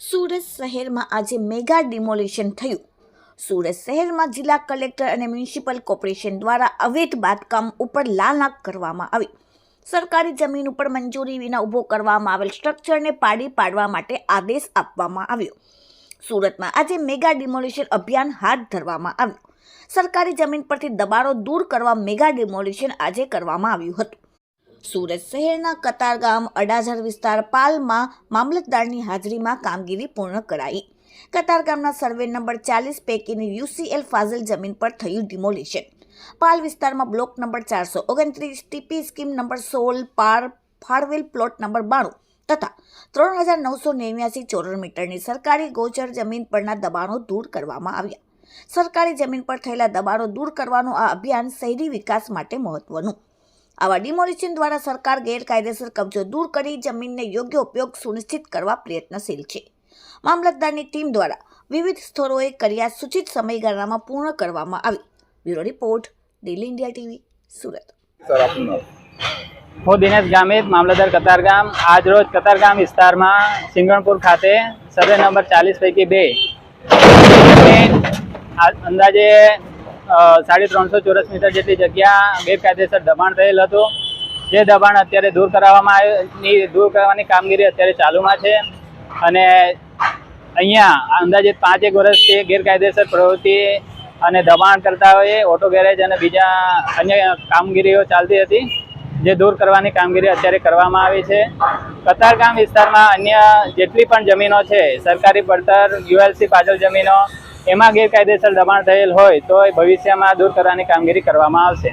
સુરત શહેરમાં આજે mega demolition થયું. સુરત શહેરમાં જિલ્લા કલેક્ટર અને મ્યુનિસિપલ કોર્પોરેશન દ્વારા અવૈધ બાંધકામ ઉપર લાલાક કરવામાં આવી. સરકારી જમીન ઉપર મંજૂરી વિના ઊભો કરવામાં આવેલ સ્ટ્રક્ચરને પાડી પાડવા માટે આદેશ આપવામાં આવ્યો. સુરતમાં આજે મેગા ડિમોલિશન અભિયાન હાથ ધરવામાં આવ્યું. સરકારી જમીન પરથી દબાણો દૂર કરવા મેગા ડિમોલિશન આજે કરવામાં આવ્યું હતું. સુરત શહેરના કતારગામ અડાજર વિસ્તાર પાલમાં મામલતદારની હાજરીમાં કામગીરી પૂર્ણ કરાઈ. કતારગામના સર્વે નંબર ચાલીસ પૈકીની યુસીએલ ફાઝલ જમીન પર થયું ડિમોલિશન. પાલ વિસ્તારમાં બ્લોક નંબર ચારસો ઓગણત્રીસ, ટીપી સ્કીમ નંબર સોળ, પાર ફાળવેલ પ્લોટ નંબર બાણું તથા ત્રણ હજાર નવસો નેવ્યાસી ચોરસ મીટરની સરકારી ગોચર જમીન પરના દબાણો દૂર કરવામાં આવ્યા. સરકારી જમીન પર થયેલા દબાણો દૂર કરવાનું આ અભિયાન શહેરી વિકાસ માટે મહત્વનું આવા ડિમોલિશન દ્વારા સરકાર ગેરકાયદેસર કબજો દૂર કરી જમીનને યોગ્ય ઉપયોગ સુનિશ્ચિત કરવા પ્રયત્નશીલ છે. મામલતદારની ટીમ દ્વારા વિવિધ સ્થળોએ કર્યા સૂચિત સમયગાળામાં પૂર્ણ કરવામાં આવી. Bureau report Daily India TV Surat. Sir આપનું નામ? હું દિનેશ ગામિત મામલતદાર કતારગામ આજ રોજ કતારગામ વિસ્તારમાં સિંગણપુર ખાતે સર્વે નંબર ચાલીસ પૈકી બે. અંદાજે સાડી ત્રણસો ચોરસ મીટર જેટલી જગ્યા ગેરકાયદેસર દબાણ થયેલ હતું. જે દબાણ અત્યારે દૂર કરાવવામાં આવ્યું દૂર કરવાની કામગીરી અત્યારે ચાલુમાં છે. અને અહીંયા અંદાજે પાંચ એક વર્ષથી ગેરકાયદેસર પ્રવૃત્તિ અને દબાણ કરતા હોય ઓટો ગેરેજ અને બીજા અન્ય કામગીરીઓ ચાલતી હતી, જે દૂર કરવાની કામગીરી અત્યારે કરવામાં આવી છે. કતારગામ વિસ્તારમાં અન્ય જેટલી પણ જમીનો છે, સરકારી પડતર, યુએલસી પાછળ જમીનો એમાં ગેરકાયદેસર દબાણ થયેલ હોય તો ભવિષ્યમાં દૂર કરવાની કામગીરી કરવામાં આવશે.